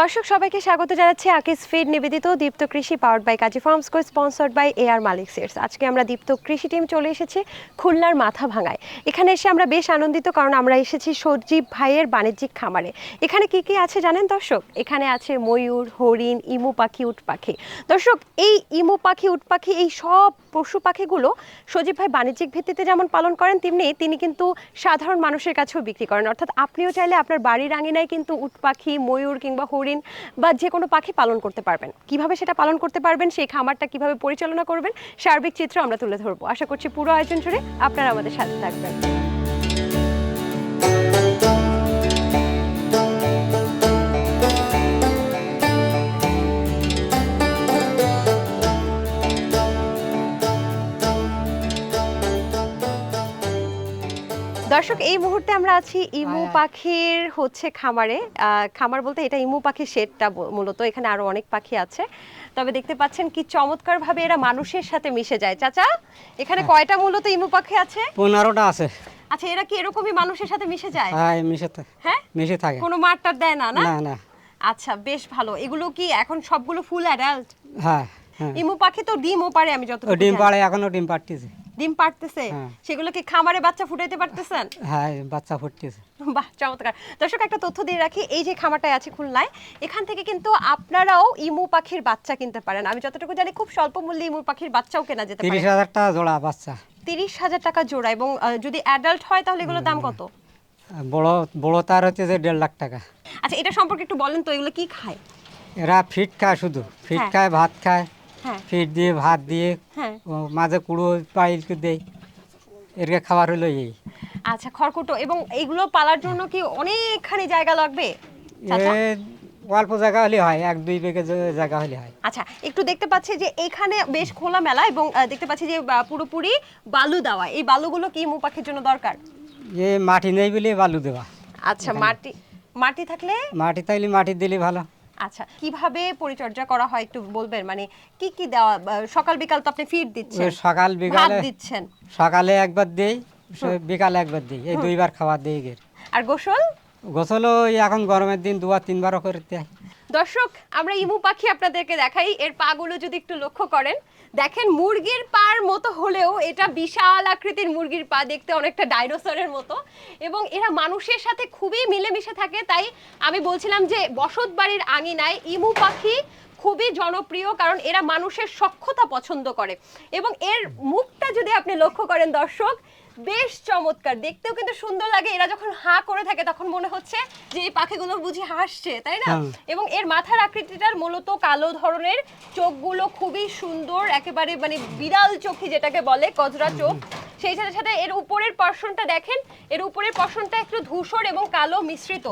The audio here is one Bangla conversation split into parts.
দর্শক, সবাইকে স্বাগত জানাচ্ছি আকিস ফিড নিবেদিত Deepto Krishi powered by Kazi farms co sponsored by A R Malik seeds আজকে আমরা দীপ্ত কৃষি টিম চলে এসেছি খুলনার মাথা ভাঙায় এখানে এসে আমরা বেশ আনন্দিত কারণ আমরা এসেছি সজীব ভাইয়ের বাণিজ্যিক খামারে। এখানে কি কি আছে জানেন দর্শক? এখানে আছে ময়ূর, হরিণ, ইমু পাখি, উট পাখি। দর্শক, এই ইমু পাখি, উট পাখি, এই সব পশু পাখিগুলো সজীব ভাই বাণিজ্যিক ভিত্তিতে যেমন পালন করেন, তেমনি তিনি কিন্তু সাধারণ মানুষের কাছেও বিক্রি করেন। অর্থাৎ আপনিও চাইলে আপনার বাড়ির আঙিনায় কিন্তু উট পাখি, ময়ূর কিংবা হরিণ বা যে কোনো পাখি পালন করতে পারবেন। কীভাবে সেটা পালন করতে পারবেন, সেই খামারটা কীভাবে পরিচালনা করবেন, সার্বিক চিত্র আমরা তুলে ধরবো। আশা করছি পুরো আয়োজন জুড়ে আপনারা আমাদের সাথে থাকবেন। দর্শক এই মুহূর্তে আমরা আছি ইমু। পাখির হচ্ছে খামারে। খামার বলতে এটা ইমু পাখির শেডটা মূলত এখানে আরও অনেক পাখি আছে। তবে দেখতে পাচ্ছেন কি চমৎকার ভাবে এরা মানুষের সাথে মিশে যায়। চাচা এখানে হ্যাঁ। কয়টা মূলত ইমু পাখি আছে? পনেরোটা আছে। আচ্ছা এরা কি এরকমই মানুষের সাথে মিশে যায়? হ্যাঁ মিশে হ্যাঁ? মিশে থাকে। কোনো মারটার দেয় না না? না আচ্ছা বেশ ভালো। এগুলো কি এখন সবগুলো ফুল অ্যাডাল্ট হ্যাঁ ইমু পাখি তো ডিমও পারে আমি যত ডিম পাড়ে এখনও ডিম পাড়তেছে। ডিম পারতেছে হ্যাঁ। সেগুলো কি খামারে বাচ্চা ফুটাইতে পারতেছেন? হ্যাঁ বাচ্চা ফুটতেছে। বাহ চমৎকার। দর্শক একটা তথ্য দিয়ে রাখি এই যে খামারটায় আছে খুলনায় এখান থেকে কিন্তু আপনারাও ইমু পাখির বাচ্চা কিনতে পারেন। আমি যতটুকু জানি খুব স্বল্প মূল্যে ইমু পাখির বাচ্চাও কেনা যেতে তিরিশ পারে হাজার টাকা জোড়া বাচ্চা। তিরিশ হাজার টাকা জোড়া এবং যদি অ্যাডাল্ট হয় তাহলে এগুলোর দাম কত? বড় বড় তার হচ্ছে যে দেড় লাখ টাকা। আচ্ছা এটা সম্পর্কে একটু বলেন তো এগুলো কি খায়? এরা ফিট খায় শুধু। ফিট হ্যাঁ। খায় ভাত খায়। ফিট দিয়ে ভাত দিয়ে হ্যাঁ। মাঝে কুড়ো পাইল দেয় এরকে খাবার হলো এই। আচ্ছা খড়কুটো এবং এগুলো পালার জন্য কি অনেকখানি জায়গা লাগবে? অল্প জায়গা হলে হয় এক দুই বিঘে জায়গা হলে হয়। আচ্ছা একটু দেখতে পাচ্ছি যে এখানে বেশ খোলা মেলা এবং দেখতে পাচ্ছি যে পুরোপুরি বালু দেওয়া। এই বালুগুলো কি ইমু পাখির জন্য দরকার? এ মাটি নেই বলে বালু দেওয়া। আচ্ছা মাটি মাটি থাকলে? মাটি তাইলে মাটি দিলে ভালো। আচ্ছা কীভাবে পরিচর্যা করা হয় একটু বলবেন? মানে কি কি দেওয়া সকাল বিকাল তো আপনি ফিড দিচ্ছেন সকাল ভাত বিকালে দিচ্ছেন। সকালে একবার দেই বিকালে একবার দিই এই দুইবার খাবার দিই এর আর গোসল? গোসল ওই এখন গরমের দিন দুবার তিনবারও করতে দর্শক আমরা ইমু পাখি আপনাদেরকে দেখাই এর পাগুলো যদি একটু লক্ষ্য করেন দেখেন, মুরগির পার মতো হলেও এটা বিশাল আকৃতির মুরগির পা দেখতে অনেকটা ডাইনোসরের মতো। এবং এরা মানুষের সাথে খুবই মিলেমিশে থাকে, তাই আমি বলছিলাম যে বসত বাড়ির আঙিনায় ইমু পাখি খুবই জনপ্রিয়, কারণ এরা মানুষের সক্ষতা পছন্দ করে। এবং এর মুখটা যদি আপনি লক্ষ্য করেন দর্শক বেশ চমৎকার। দেখতেও কিন্তু সুন্দর লাগে। এরা যখন হা করে থাকে তখন মনে হচ্ছে যে এই পাখিগুলো বুঝি হাসছে তাই না? হ্যাঁ। এবং এর মাথার আকৃতিটার মূলত কালো ধরনের চোখগুলো খুবই সুন্দর একেবারে মানে বিড়াল চোখি যেটাকে বলে কজরা চোখ। সেই সাথে সাথে এর উপরের পর্ষণটা দেখেন এর উপরের পর্ষণটা একটু ধূসর এবং কালো মিশ্রিত।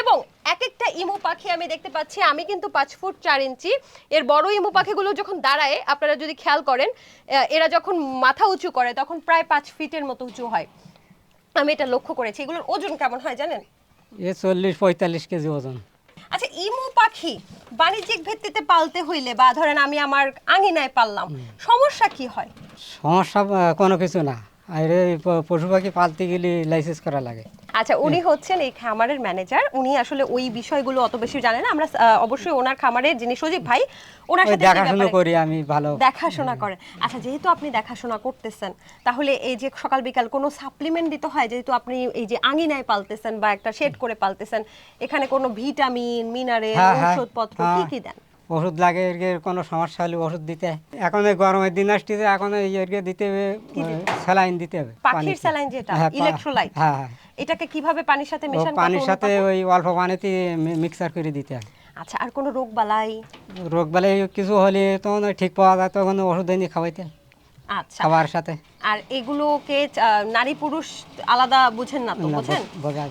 এবং এক একটা ইমু পাখি আমি দেখতে পাচ্ছি আমি কিন্তু পাঁচ ফুট চার ইঞ্চি। এর বড় ইমু পাখিগুলো যখন দাঁড়ায় আপনারা যদি খেয়াল করেন এরা যখন মাথা উঁচু করে তখন প্রায় পাঁচ ফিটের মতো উঁচু হয়। আমি এটা লক্ষ্য করেছি। এগুলোর ওজন কেমন হয় জানেন? এ চল্লিশ পঁয়তাল্লিশ কেজি ওজন। আচ্ছা ইমু পাখি বাণিজ্যিক ভিত্তিতে পালতে হইলে বা ধরেন আমি আমার আঙিনায় পাললাম সমস্যা কি হয়? সমস্যা কোনো কিছু না। আর এই পশু পাখি পালতে গেলে লাইসেন্স করা লাগে। আচ্ছা উনি হচ্ছেন এই খামারের ম্যানেজার উনি আসলে ওই বিষয়গুলো অত বেশি জানেন না। আমরা অবশ্যই ওনার খামারের যিনি সজীব ভাই ওনার সাথে দেখাশুনো করি আমি ভালো। দেখাশোনা করেন। আচ্ছা যেহেতু আপনি দেখাশোনা করতেছেন তাহলে এই যে সকাল বিকাল কোনো সাপ্লিমেন্ট দিতে হয়? যেহেতু আপনি এই যে আঙিনায় পালতেছেন বা একটা শেড করে পালতেছেন এখানে কোনো ভিটামিন মিনারেল হ্যাঁ, হ্যাঁ, ঔষধপত্র কি হ্যাঁ। কি দেন? ওষুধ লাগে এরকে কোনো সমস্যা হলে ওষুধ দিতে। এখন এই গরমের দিন আসতেছে এখন এরকে দিতে হবে স্যালাইন দিতে হবে পাখির স্যালাইন যেটা হ্যাঁ, ইলেকট্রোলাইট হ্যাঁ হ্যাঁ। এটাকে কীভাবে পানির সাথে মেশান পানির সাথে ওই অল্প পানিতে মিক্সার করে দিতে হয়। আচ্ছা আর কোনো রোগ বালাই? রোগ বালাই কিছু হলে তখন ঠিক পাওয়া যায় তখন ওষুধ এনে খাওয়াইতে আচ্ছা। খাবার সাথে। আর এগুলোকে নারী পুরুষ আলাদা বুঝেন না তো বুঝেন।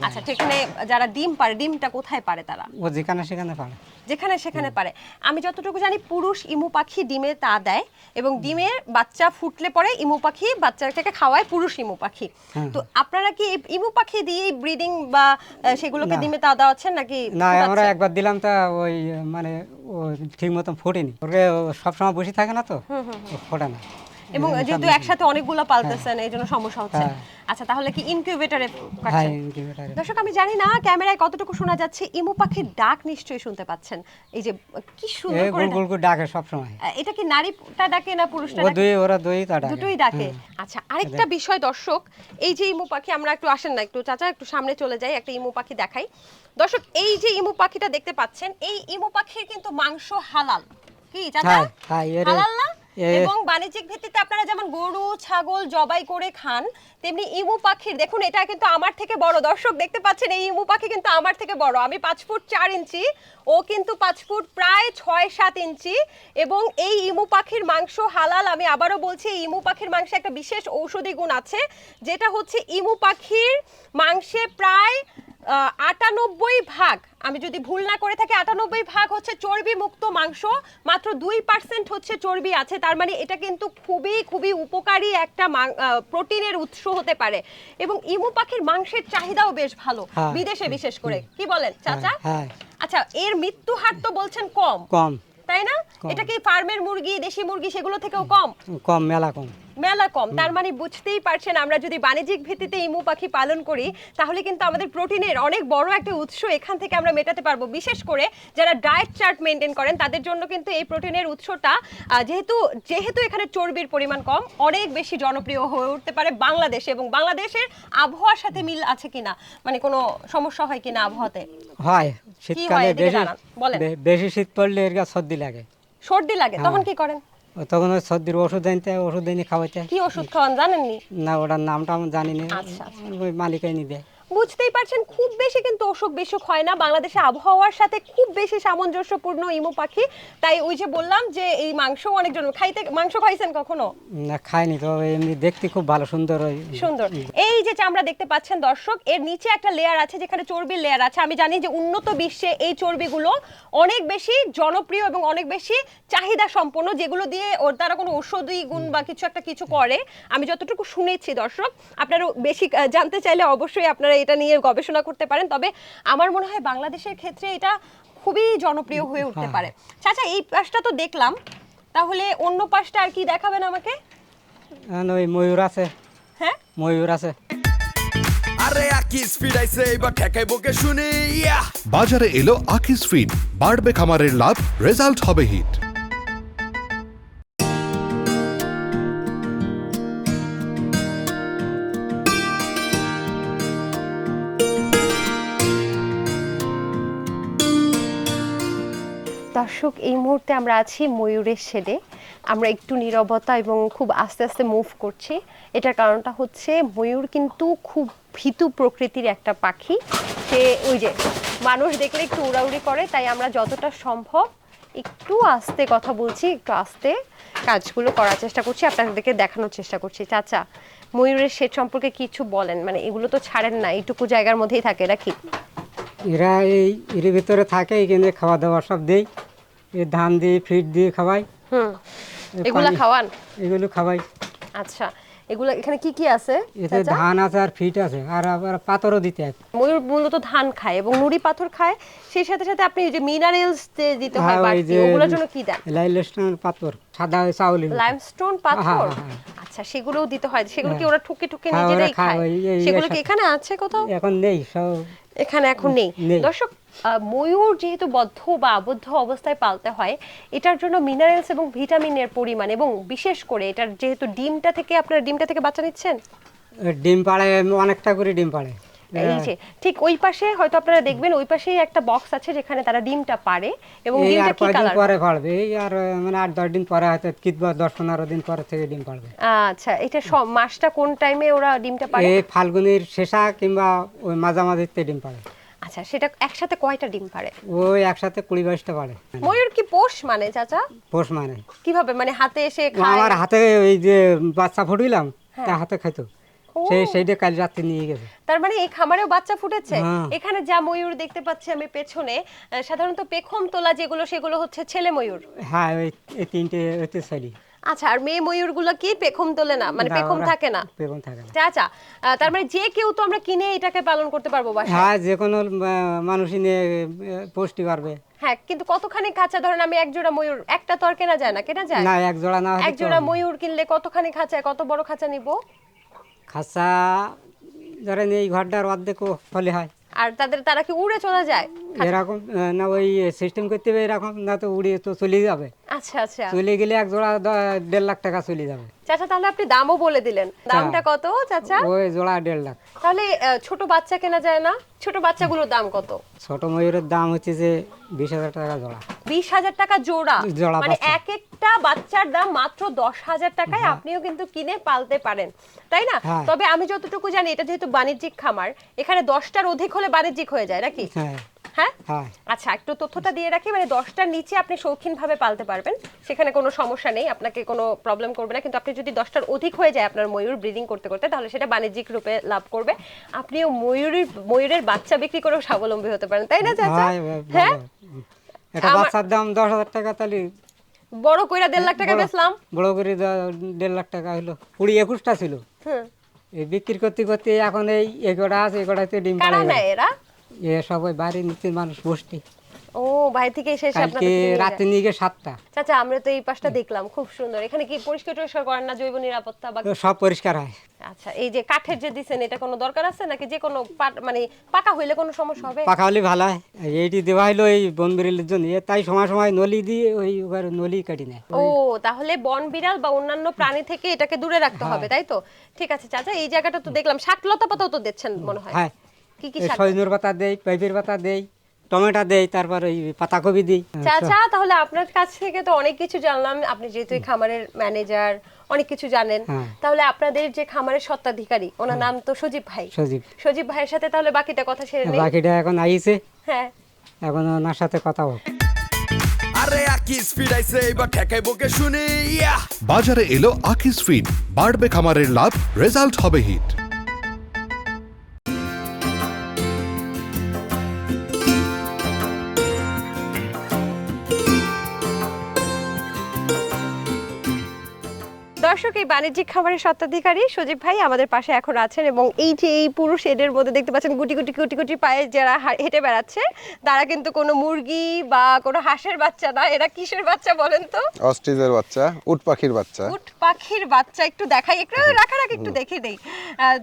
আচ্ছা সেখানে যারা ডিম পারে ডিমটা কোথায় পারে তারা? ও যেখানে সেখানে পারে। যেখানে সেখানে পারে। আমি যতটুকু জানি পুরুষ ইমু পাখি ডিমে তা দেয় এবং ডিমের বাচ্চা ফুটলে পরে ইমু পাখি বাচ্চাটাকে খাওয়ায় পুরুষ ইমু পাখি। হ্যাঁ। তো আপনারা কি ইমু পাখি দিয়ে ব্রিডিং বা সেগুলোকে। ডিমে তা দেওয়াচ্ছেন নাকি না আমরা একবার দিলাম তা ওই মানে ও ঠিক মতন ফোটেনি। ওকে সবসময় বসে থাকে না তো? ফোটে না। এবং হ্যাঁ, যেহেতু একসাথে অনেকগুলো পালতেছেন এই জন্য সমস্যা হচ্ছে। হ্যাঁ। আচ্ছা তাহলে কি ইনকিউবেটরে হ্যাঁ ইনকিউবেটারে দর্শক আমি জানি না ক্যামেরায় কতটুকু শোনা যাচ্ছে। ইমু পাখির ডাক নিশ্চয়ই শুনতে পাচ্ছেন। এই যে কি সুন্দর করে গুল গুল করে ডাকে সবসময়। ডাক- এটা কি নারীটা ডাকে না পুরুষটা ডাকে? দুই ওরা দুই ডাকে। দুটোই ডাকে। আচ্ছা আরেকটা বিষয় দর্শক এই যে ইমু পাখি আমরা একটু আসেন না একটু চাচা একটু সামনে চলে যাই একটা ইমু পাখি দেখাই। দর্শক এই যে ইমু পাখিটা দেখতে পাচ্ছেন এই ইমু পাখির কিন্তু মাংস হালাল। কি চাচা? হ্যাঁ, হ্যাঁ, হালাল না? এবং বাণিজ্যিক ভিত্তিতে আপনারা যেমন গরু, ছাগল জবাই করে খান, তেমনি ইমু পাখির, দেখুন, এটা কিন্তু আমার থেকে বড়। দর্শক দেখতে পাচ্ছেন, এই ইমু পাখি কিন্তু আমার থেকে বড়। আমি পাঁচ ফুট চার ইঞ্চি, ও কিন্তু পাঁচ ফুট প্রায় ছয় সাত ইঞ্চি, এবং এই ইমু পাখির মাংস হালাল। আমি আবারও বলছি, এই ইমু পাখির মাংসে একটা বিশেষ ঔষধি গুণ আছে, যেটা হচ্ছে ইমু পাখির মাংসে প্রায় আটানব্বই ভাগ আমি যদি ভুল না করে থাকি আটানব্বই ভাগ হচ্ছে চর্বি মুক্ত মাংস মাত্র দুই পার্সেন্ট হচ্ছে চর্বি আছে। তার মানে এটা কিন্তু খুবই খুবই উপকারী একটা প্রোটিনের উৎস হতে পারে। এবং ইমু পাখির মাংসের চাহিদাও বেশ ভালো হ্যাঁ। বিদেশে বিশেষ করে। কি বলেন চাচা? হ্যাঁ। আচ্ছা এর মৃত্যু হার তো বলছেন কম। কম। তাই না? এটা কি ফার্মের মুরগি দেশি মুরগি সেগুলো থেকেও কম? কম মেলা কম। মেলা কম। তার মানে বুঝতেই পারছেন আমরা যদি বাণিজ্যিক ভিত্তিতে ইমু পাখি পালন করি তাহলে কিন্তু আমাদের প্রোটিনের অনেক বড় একটা উৎস এখান থেকে আমরা মেটাতে পারব। বিশেষ করে যারা ডায়েট চার্ট মেনটেন করেন তাদের জন্য কিন্তু এই প্রোটিনের উৎসটা যেহেতু যেহেতু এখানে চর্বির পরিমাণ কম অনেক বেশি জনপ্রিয় হয়ে উঠতে পারে বাংলাদেশে। এবং বাংলাদেশের আবহাওয়ার সাথে মিল আছে কিনা মানে কোনো সমস্যা হয় কিনা আবহাওয়াতে? হয় শীতকালে বেশি বেশি শীত পড়লে এর গা সর্দি লাগে। সর্দি লাগে তখন হ্যাঁ। কি করেন? তখন ওই সর্দির ওষুধ আনতে ওষুধ এনে খাওয়াইতে। কি ওষুধ খাওয়ান জানেননি না ওটার নামটা আমি জানি না আচ্ছা, আচ্ছা। ওই মালিক নিয়ে দেয় বুঝতেই পারছেন খুব বেশি কিন্তু অসুখ বিসুখ হয় না। বাংলাদেশে আবহাওয়ার সাথে খুব বেশি সামঞ্জস্যপূর্ণ ইমু পাখি। তাই ওই যে বললাম যে এই মাংস অনেকজন খাইতে মাংস খাইছেন কখনো? না খাইনি তো এমনি দেখতে খুব ভালো সুন্দর ওই সুন্দর। এই যে চামড়া দেখতে পাচ্ছেন দর্শক এর নিচে একটা লেয়ার আছে যেখানে চর্বির লেয়ার আছে। আমি জানি যে উন্নত বিশ্বে এই চর্বিগুলো অনেক বেশি জনপ্রিয় এবং অনেক বেশি চাহিদা সম্পন্ন যেগুলো দিয়ে ওর দ্বারা কোনো ঔষধি গুণ বা কিছু একটা কিছু করে। আমি যতটুকু শুনেছি দর্শক আপনারা বেশি জানতে চাইলে অবশ্যই আপনারা এটা নিয়ে গবেষণা করতে পারেন। তবে আমার মনে হয় বাংলাদেশের ক্ষেত্রে এটা খুবই জনপ্রিয় হয়ে উঠতে পারে। চাচা এই পাশটা তো দেখলাম। তাহলে অন্য পাশটা আর কি দেখাবেন আমাকে? ওই ময়ূর আছে। হ্যাঁ? ময়ূর আছে। আরে আকিস ফিরাইছে এবার ঠেকাই বকে শুনি। ইয়া! বাজারে এলো আকিস ফিড বাড়বে খামারের লাভ রেজাল্ট হবে হিট দর্শক, এই মুহূর্তে আমরা আছি ময়ূরের শেডে। আমরা একটু নীরবতা এবং খুব আস্তে আস্তে মুভ করছি। এটার কারণটা হচ্ছে ময়ূর কিন্তু খুব ভীতু প্রকৃতির একটা পাখি। সে ওই যে মানুষ দেখলে একটু উড়াউড়ি করে, তাই আমরা যতটা সম্ভব একটু আস্তে কথা বলছি, একটু আস্তে কাজগুলো করার চেষ্টা করছি, আপনাদেরকে দেখানোর চেষ্টা করছি। চাচা, ময়ূরের শেড সম্পর্কে কিছু বলেন। মানে এগুলো তো ছাড়েন না, এইটুকু জায়গার মধ্যেই থাকে এটা কি এরা এই এর ভিতরে থাকে, এখানে খাওয়া দাওয়া সব এই ধান দিয়ে ফিট দিয়ে খাওয়াই। হুম। এগুলা খাওয়ান? এগুলো খাওয়াই। আচ্ছা এগুলো এখানে কি কি আছে এতে ধান আছে আর ফিট আছে আর আবার পাথরও দিতে হয়। ময়ূর মূলত ধান খায় এবং নুড়ি পাথর খায়। সেই সাথে সাথে আপনি যে মিনারেলস দিতে হয় হ্যাঁ, বাড়তি ওগুলোর জন্য কি দেন? লাইলস্টোন পাথর সাদা চাউল লাইমস্টোন পাথর হ্যাঁ, হ্যাঁ। আচ্ছা সেগুলোও দিতে হয় সেগুলো কি। ওরা ঠুকে ঠুকে নিজেরাই খায়, সেগুলো কি এখানে আছে কোথাও? এখন নেই সব এখানে এখন নেই। দর্শক ময়ূর যেহেতু বদ্ধ বা আবদ্ধ অবস্থায় পালতে হয় এটার জন্য মিনারেলস এবং ভিটামিনের পরিমাণ এবং বিশেষ করে এটার যেহেতু ডিমটা থেকে আপনারা ডিমটা থেকে বাচ্চা নিচ্ছেন? ডিম পাড়ে অনেকটা করে ডিম পাড়ে। এই যে ঠিক ওই পাশে হয়তো আপনারা দেখবেন ওই পাশেই একটা বক্স আছে যেখানে তারা ডিমটা পারে এবং ডিমটা কি কালার পরে পাড়বে? এই আর মানে আট দশ দিন পরে হয়তো কিংবা দশ পনেরো দিন পরে থেকে ডিম পাড়বে। আচ্ছা এটা সব মাসটা কোন টাইমে ওরা ডিমটা পারে এই ফাল্গুনির শেষা কিংবা ওই মাঝামাঝিতে ডিম পাড়ে। আচ্ছা সেটা একসাথে কয়টা ডিম পারে ওই একসাথে কুড়ি বাইশটা পাড়ে। ময়ূর কি পোষ মানে চাচা? পোষ মানে। কীভাবে? মানে হাতে এসে খায়? আমার হাতে ওই যে বাচ্চা ফুটিলাম তা হাতে খাইতো। সেই সেইটা কাল রাত্রে নিয়ে গেছে। তার মানে এই খামারেও বাচ্চা ফুটেছে? হ্যাঁ। এখানে যা ময়ূর দেখতে পাচ্ছি আমি পেছনে সাধারণত পেখম তোলা যেগুলো সেগুলো হচ্ছে ছেলে ময়ূর। হ্যাঁ ওই এই তিনটে ওইতে ছেলি আচ্ছা আর মেয়ে ময়ূরগুলো কি পেখম তোলে না? মানে পেখম থাকে না? পেখম থাকে না। চাচা তার মানে যে কেউ তো আমরা কিনে এটাকে পালন করতে পারব বাসায়। হ্যাঁ যে কোনো মানুষই নিয়ে পুষ্টি পারবে হ্যাঁ কিন্তু কতখানি খাঁচা? ধরেন আমি এক জোড়া ময়ূর একটা তো আর কেনা যায় না কেনা যায়? না এক জোড়া না এক জোড়া ময়ূর কিনলে কতখানি খাঁচা কত বড় খাঁচা নিব? খাসা ধরেন এই ঘরটার অর্ধেক ফলে হয়। আর তাদের তারা কি উড়ে চলে যায়? এরকম না ওই সিস্টেম করতে হবে এরকম না তো উড়ে তো চলে যাবে। আচ্ছা আচ্ছা। চলে গেলে এক জোড়া দেড় লাখ টাকা চলে যাবে। চাচা তাহলে আপনি দামও বলে দিলেন। দামটা কত চাচা? ওই জোড়া দেড় লাখ। তাহলে ছোট বাচ্চা কেনা যায় না? ছোট বাচ্চাগুলোর দাম কত? ছোট ময়ূরের দাম হচ্ছে যে বিশ হাজার টাকা জোড়া। বিশ হাজার টাকা জোড়া? মানে এক একটা বাচ্চার দাম মাত্র দশ হাজার টাকায় আপনিও কিন্তু কিনে পালতে পারেন। তাই না? হ্যাঁ। তবে আমি যতটুকু জানি এটা যেহেতু বাণিজ্যিক খামার এখানে দশটার অধিক হলে বাণিজ্যিক হয়ে যায় নাকি? হ্যাঁ। হ্যাঁ? হ্যাঁ। আচ্ছা একটু তথ্যটা দিয়ে রাখি মানে দশটার নিচে আপনি শৌখিনভাবে পালতে পারবেন। সেখানে কোনো সমস্যা নেই আপনাকে কোনো প্রবলেম করবে না। কিন্তু আপনি যদি দশটার অধিক হয়ে যায় আপনার ময়ূর ব্রিডিং করতে করতে তাহলে সেটা বাণিজ্যিক রূপে লাভ করবে। আপনিও ময়ূরের ময়ূরের বাচ্চা বিক্রি করেও স্বাবলম্বী হতে পারেন তাই না চাচা? হ্যাঁ? এটা বাচ্চার দাম দশ হাজার টাকা তাহলে বড় কইরা দেড় লাখ টাকা বেচলাম। বড় করে দেড় লাখ টাকা হলো। কুড়ি একুশটা ছিল। বিক্রি করতে করতে এখন এই এগোটা আছে এগোটাতে ডিম পাড়ে এরা? এ সবাই বাইরে নিচে মানুষ বসতি। ও ভাই থেকে এসে এসে কালকে আপনাদের রাতে নিয়ে গিয়ে সাতটা। চাচা আমরা তো এই পাশটা দেখলাম খুব সুন্দর। এখানে কি পরিষ্কার টরিষ্কার করেন না জৈব নিরাপত্তা বা সব পরিষ্কার হয়। আচ্ছা এই যে কাঠের যে দিছেন এটা কোনো দরকার আছে নাকি যে কোনো মানে পাকা হইলে কোনো সমস্যা হবে? পাকা হলে ভালো হয়। এইটি দেওয়া হলো এই বন বিড়ালের জন্য। তাই সময় সময় নলি দিয়ে ওই নলি কাটি নেয়। ও তাহলে বন বিড়াল বা অন্যান্য প্রাণী থেকে এটাকে দূরে রাখতে হ্যাঁ। হবে তাই তো? ঠিক আছে চাচা এই জায়গাটা তো দেখলাম শাকলতা পাতাও তো দিচ্ছেন মনে হয়। হ্যাঁ। কি কি শাক? সজনের পাতা দেই পাইপের পাতা দেই টমেটো দেই তারপর ওই পাতাকপি দিই। চাচা তাহলে আপনার কাছ থেকে তো অনেক কিছু জানলাম। আপনি যেহেতু খামারের ম্যানেজার অনেক কিছু জানেন। হ্যাঁ। তাহলে আপনাদের যে খামারের স্বত্বাধিকারী ওনার নাম তো সজীব ভাই। সজীব। সজীব ভাইয়ের সাথে তাহলে বাকিটা কথা সেরে নেই। বাকিটা এখন আইছে। হ্যাঁ। এখন ওনার সাথে কথা হোক। আরে আকি স্পিড আইছে এবার ঠেকাইবো কে শুনি ইয়া। বাজারে এলো আকিস ফিড। বাড়বে খামারের লাভ রেজাল্ট হবে হিট দর্শক এই বাণিজ্যিক খামারের স্বত্বাধিকারী সজীব ভাই আমাদের পাশে এখন আছেন এবং এই যে এই পুরুষ এদের মধ্যে দেখতে পাচ্ছেন গুটি গুটি গুটি গুটি পায়ে যারা হেঁটে বেড়াচ্ছে তারা কিন্তু কোনো মুরগি বা কোনো হাঁসের বাচ্চা না। এরা কিসের বাচ্চা বলেন তো? অস্ট্রিচের বাচ্চা উট পাখির বাচ্চা। উট পাখির বাচ্চা একটু দেখাই একটু রাখা রাখ একটু দেখে দেই।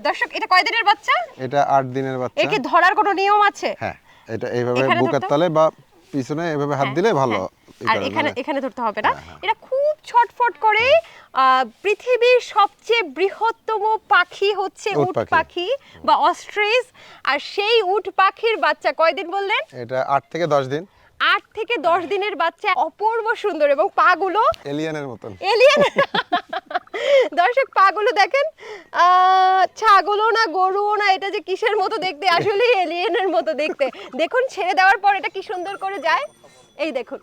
দর্শক এটা কয়দিনের বাচ্চা? এটা আট দিনের বাচ্চা। একে ধরার কোনো নিয়ম আছে? হ্যাঁ এটা এইভাবে বুকের? তলে বা পিছনে এভাবে হাত দিলে ভালো। ই আর এখানে এখানে ধরতে হবে না। এটা খুব ছটফট করে পৃথিবীর সবচেয়ে বৃহত্তম পাখি হচ্ছে উট পাখি। বা অস্ট্রিচ আর সেই উট পাখির বাচ্চা কয়দিন বললেন? এটা আট থেকে দশ দিন। আট থেকে দশ দিনের বাচ্চা অপূর্ব সুন্দর এবং পাগুলো এলিয়ানের মতন। এলিয়েন দর্শক পাগুলো দেখেন আহ, ছাগলও না গরুও না এটা যে কিসের মতো দেখতে? আসলে এলিয়েনের মতো দেখতে। দেখুন ছেড়ে দেওয়ার পর এটা কি সুন্দর করে যায়? এই দেখুন।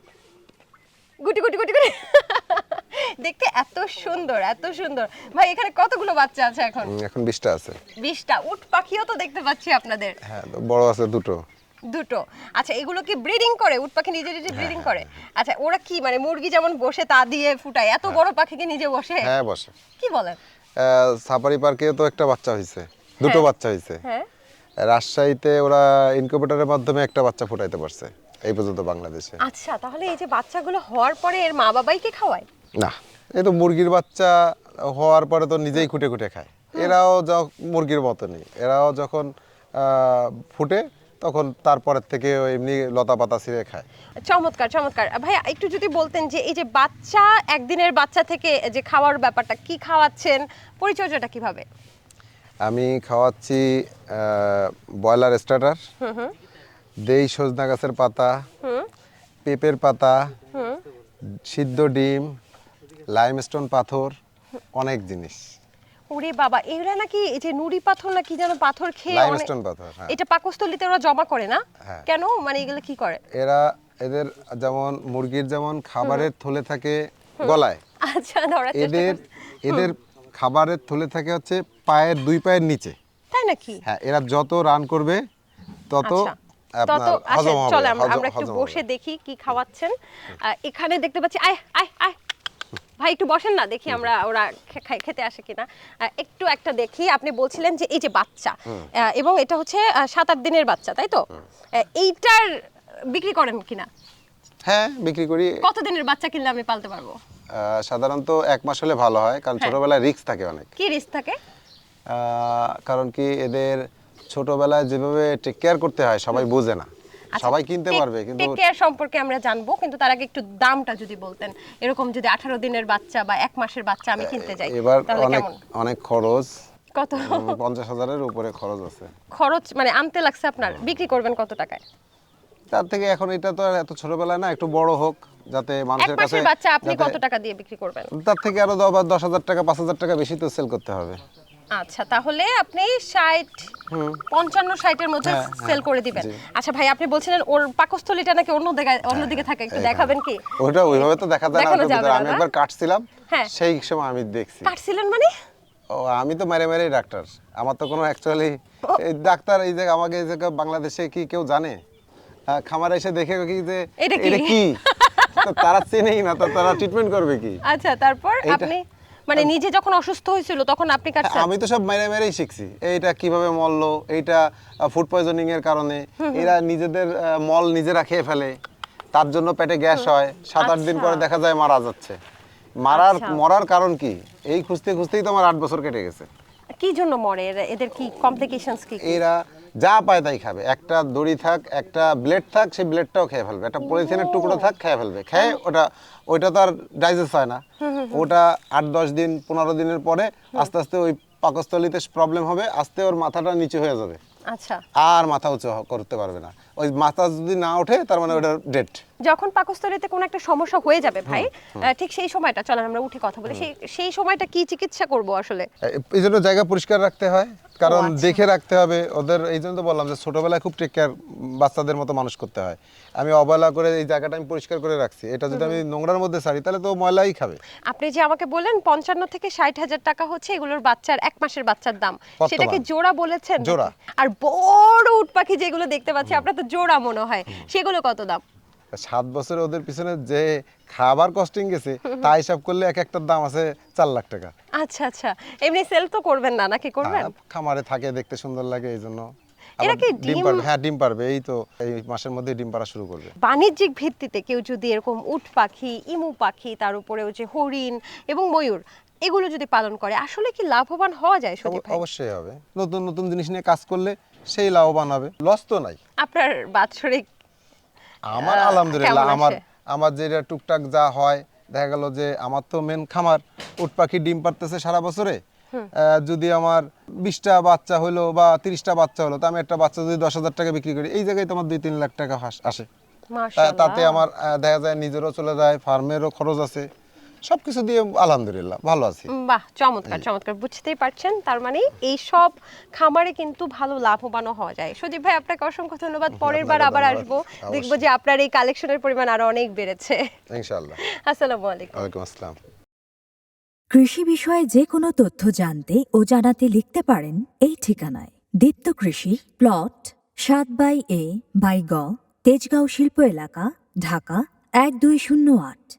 গুটি গুটি গুটি গুটি। দেখতে এত সুন্দর এত সুন্দর। ভাই এখানে কতগুলো বাচ্চা আছে এখন? এখন বিশটা আছে। বিশটা। উট পাখিও তো দেখতে পাচ্ছি আপনাদের। হ্যাঁ বড় আছে দুটো। দুটো। আচ্ছা এগুলো কি ব্রিডিং করে? উট পাখি নিজে নিজে ব্রিডিং করে? আচ্ছা ওরা কি মানে মুরগি যেমন বসে তা দিয়ে ফুটায় এত বড় পাখিকে নিজে বসে? হ্যাঁ বসে। কি বলেন? সাফারি পার্কে তো একটা বাচ্চা হয়েছে দুটো হ্যাঁ। বাচ্চা হয়েছে হ্যাঁ। রাজশাহীতে ওরা ইনকিউবেটরের মাধ্যমে একটা বাচ্চা ফুটাইতে পারছে। এই পর্যন্ত বাংলাদেশে। আচ্ছা তাহলে এই যে বাচ্চাগুলো হওয়ার পরে এর মা বাবাই কি খাওয়ায়? না এই তো মুরগির বাচ্চা হওয়ার পরে তো নিজেই খুঁটে খুঁটে খায়। এরাও মুরগির মতনই এরাও যখন ফুটে তখন তারপরের থেকে এমনি লতা পাতা ছিঁড়ে খায়। চমৎকার চমৎকার। ভাই একটু যদি বলতেন যে এই যে বাচ্চা একদিনের বাচ্চা থেকে যে খাওয়ার ব্যাপারটা কি খাওয়াচ্ছেন? পরিচর্যাটা কীভাবে? আমি খাওয়াচ্ছি ব্রয়লার স্টার্টার দেই সজনা গাছের পাতা পেঁপের পাতা সিদ্ধ ডিম লাইমস্টোন পাথর অনেক জিনিস। ওরে বাবা এরা নাকি এই যে নুড়ি পাথর না কি যেন পাথর খেয়ে লাইমস্টোন পাথর হ্যাঁ। এটা পাকস্থলিতে ওরা জমা করে না? হ্যাঁ। কেন? মানে এগুলো কি করে? এরা এদের যেমন মুরগির যেমন খাবারের থলে থাকে গলায়। আচ্ছা ধরার এদের এদের খাবারের থলে থাকে হচ্ছে পায়ের দুই পায়ের নিচে। তাই নাকি? হ্যাঁ এরা যত রান করবে তত চলে আমরা একটু বসে দেখি কি খাওয়াচ্ছেন। এখানে দেখতে পাচ্ছি আয় আয় আয়। ভাই একটু বসেন না দেখি আমরা ওরা খেতে আসে কিনা। একটু একটা দেখি আপনি বলছিলেন যে এই যে বাচ্চা এবং এটা হচ্ছে সাত আট দিনের বাচ্চা তাই তো? এইটার বিক্রি করেন কিনা? হ্যাঁ বিক্রি করি। কত দিনের বাচ্চা কিনলে আমি পালতে পারব? সাধারণত এক মাস হলে ভালো হয় কারণ হ্যাঁ। ছোটবেলায় রিস্ক থাকে অনেক। কি রিস্ক থাকে? কারণ কি এদের ছোটবেলায় যেভাবে টেক কেয়ার করতে হয় সবাই বোঝে না। সবাই কিনতে পারবে কিন্তু টেক কেয়ার সম্পর্কে আমরা জানব কিন্তু তার আগে একটু দামটা যদি বলতেন। এরকম যদি আঠারো দিনের বাচ্চা বা এক মাসের বাচ্চা আমি কিনতে যাই এবার অনেক অনেক খরচ। কত? উম, পঞ্চাশ হাজারের উপরে খরচ আছে। খরচ মানে আনতে লাগছে আপনার বিক্রি করবেন কত টাকায়? তার থেকে এখন এটা তো এত ছোটবেলায় না একটু বড় হোক যাতে মানুষের কাছে মাসের বাচ্চা আপনি কত টাকা দিয়ে বিক্রি করবেন? তার থেকে আরও দ- বা দশ হাজার টাকা পাঁচ হাজার টাকা বেশি তো সেল করতে হবে। আচ্ছা তাহলে আপনি ষাট পঞ্চান্ন ষাটের মধ্যে হ্যাঁ, সেল করে দিবেন। আচ্ছা ভাই আপনি বলছিলেন ওর পাকস্থলীটা নাকি অন্য দিকে অন্যদিকে থাকে একটু দেখাবেন কি? ওটা ওইভাবে তো দেখা যায় না। আমি একবার কাটছিলাম হ্যাঁ। সেই সময় আমি দেখছি। কাটছিলেন মানে? ও আমি তো মারে মারে ডাক্তার। আমার তো কোনো অ্যাকচুয়ালি ডাক্তার এই যে আমাকে এই জায়গা বাংলাদেশে কি কেউ জানে? খামারে এসে দেখে কি যে এটা কি? কি? তো তারা চেনেই না তো তারা ট্রিটমেন্ট করবে কি? আচ্ছা তারপর আপনি মানে নিজে যখন অসুস্থ হয়েছিল তখন আপনি কাটছেন আমি তো সব মেরে মেরেই শিখছি। এইটা কীভাবে মরলো এইটা ফুড পয়জনিং এর কারণে। এরা নিজেদের মল নিজেরা খেয়ে ফেলে। তার জন্য পেটে গ্যাস হয় সাত আট দিন আচ্ছা। পরে দেখা যায় মারা যাচ্ছে। মারার আচ্ছা। মরার কারণ কি? এই খুঁজতে খুঁজতেই তো আমার আট বছর কেটে গেছে। কি জন্য মরে? এদের কি কমপ্লিকেশনস কি? এরা যা পায় তাই খাবে। একটা দড়ি থাক একটা ব্লেড থাক সেই ব্লেডটাও খেয়ে ফেলবে। একটা পলিথিনের টুকরো থাক খেয়ে ফেলবে। খেয়ে ওটা ওইটা তো আর ডাইজেস্ট হয় না। ওটা আট দশ দিন পনেরো দিনের পরে আস্তে আস্তে ওই পাকস্থলিতে প্রবলেম হবে আস্তে ওর মাথাটা নিচু হয়ে যাবে। আচ্ছা। আর মাথা উঁচু করতে পারবে না। ওই মাথা যদি না ওঠে তার মানে ওটা ডেট যখন পাকস্থলীতে কোনো একটা সমস্যা হয়ে যাবে ভাই ঠিক সেই সময়টা চলেন আমরা উঠে কথা বলি সেই সেই সময়টা কি চিকিৎসা করব আসলে? এই জন্য জায়গা পরিষ্কার রাখতে হয় কারণ আচ্ছা। দেখে রাখতে হবে ওদের এই জন্য তো বললাম যে ছোটবেলায় খুব টেক কেয়ার বাচ্চাদের মতো মানুষ করতে হয়। আমি অবহেলা করে এই জায়গাটা আমি পরিষ্কার করে রাখছি। এটা যদি আমি নোংরার মধ্যে ছাড়ি তাহলে তো ময়লাই খাবে। আপনি যে আমাকে বললেন পঞ্চান্ন থেকে ষাট হাজার টাকা হচ্ছে এগুলোর বাচ্চার এক মাসের বাচ্চার দাম। সেটাকে জোড়া বলেছেন জোড়া। আর বড় উট পাখি যেগুলো দেখতে পাচ্ছি আপনার তো জোড়া মনে হয়। সেগুলো কত দাম? সাত বছরে ওদের পিছনে যে খাবার কস্টিং গেছে তা হিসাব করলে এক একটার দাম আছে চার লাখ টাকা। আচ্ছা আচ্ছা। এমনি সেল তো করবেন না নাকি করবেন? খামারে থাকে দেখতে সুন্দর লাগে এই জন্য এরা কি ডিম পারবে হ্যাঁ ডিম পারবে এই তো এই মাসের মধ্যে ডিম পাড়া শুরু করবে। বাণিজ্যিক ভিত্তিতে কেউ যদি এরকম উট পাখি ইমু পাখি তার উপরে যে হরিণ এবং ময়ূর এগুলো যদি পালন করে আসলে কি লাভবান হওয়া যায় সত্যি অবশ্যই হবে। নতুন নতুন জিনিস নিয়ে কাজ করলে সেই লাভবান হবে লস তো নাই। আপনার বাৎসরিক আমার আলহামদুলিল্লাহ আমার আমার যেটা টুকটাক যা হয় দেখা গেল যে আমার তো মেন খামার উট পাখি ডিম পারতেছে সারা বছরে। যদি আমার বিশটা বাচ্চা হলো বা তিরিশটা বাচ্চা হলো তো আমি একটা বাচ্চা যদি দশ হাজার টাকা বিক্রি করি এই জায়গায় তোমার দুই তিন লাখ টাকা আসে। তাতে আমার দেখা যায় নিজেরও চলে যায় ফার্মেরও খরচ আছে। সবকিছু দিয়ে আলহামদুলিল্লাহ ভালো আছি। বাহ চমৎকার চমৎকার। বুঝতেই পারছেন তার মানে এই সব খামারে কিন্তু ভালো লাভবানও হওয়া যায়। সজীব ভাই আপনাকে অসংখ্য ধন্যবাদ। পরের বার আবার। আসব। দেখব যে আপনার এই কালেকশনের পরিমাণ আরও অনেক বেড়েছে। ইনশাআল্লাহ। আসসালামু আলাইকুম। ওয়ালাইকুম আসসালাম। কৃষি বিষয়ে যে কোনো তথ্য জানতে ও জানাতে লিখতে পারেন এই ঠিকানায়। দীপ্ত কৃষি প্লট সাত বাই এ বাই গ তেজগাঁও শিল্প এলাকা ঢাকা এক দুই শূন্য আট।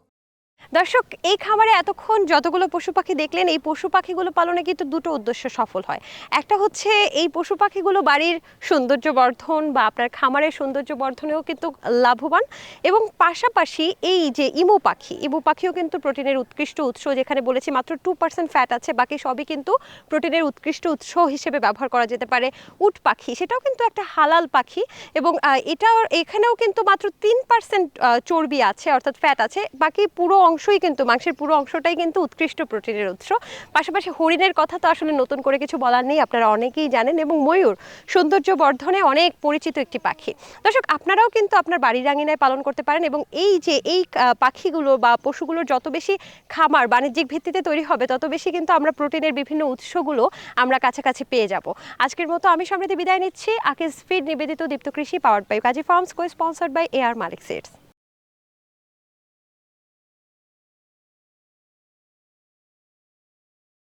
দর্শক, এই খামারে এতক্ষণ যতগুলো পশু পাখি দেখলেন, এই পশু পাখিগুলো পালনে কিন্তু দুটো উদ্দেশ্য সফল হয়। একটা হচ্ছে, এই পশু পাখিগুলো বাড়ির সৌন্দর্য বর্ধন বা আপনার খামারের সৌন্দর্য বর্ধনেও কিন্তু লাভবান এবং পাশাপাশি এই যে ইমু পাখি, ইমু পাখিও কিন্তু প্রোটিনের উৎকৃষ্ট উৎস যেখানে বলেছি, মাত্র টু পার্সেন্ট ফ্যাট আছে, বাকি সবই কিন্তু প্রোটিনের উৎকৃষ্ট উৎস হিসেবে ব্যবহার করা যেতে পারে। উট পাখি, সেটাও কিন্তু একটা হালাল পাখি এবং এটাও, এখানেও কিন্তু মাত্র তিন পার্সেন্ট চর্বি আছে, অর্থাৎ ফ্যাট আছে, বাকি পুরো অংশই কিন্তু, মাংসের পুরো অংশটাই কিন্তু উৎকৃষ্ট প্রোটিনের উৎস। পাশাপাশি হরিণের কথা তো আসলে নতুন করে কিছু বলার নেই, আপনারা অনেকেই জানেন। এবং ময়ূর সৌন্দর্য বর্ধনে অনেক পরিচিত একটি পাখি। দর্শক, আপনারাও কিন্তু আপনার বাড়ির রাঙিনায় পালন করতে পারেন এবং এই যে এই পাখিগুলো বা পশুগুলোর যত বেশি খামার বাণিজ্যিক ভিত্তিতে তৈরি হবে, তত বেশি কিন্তু আমরা প্রোটিনের বিভিন্ন উৎসগুলো আমরা কাছাকাছি পেয়ে যাব। আজকের মতো আমি সমৃদ্ধি বিদায় নিচ্ছি। আকিজ ফিড নিবেদিত Deepto Krishi power by Kazi farms co sponsored by A R Malik seeds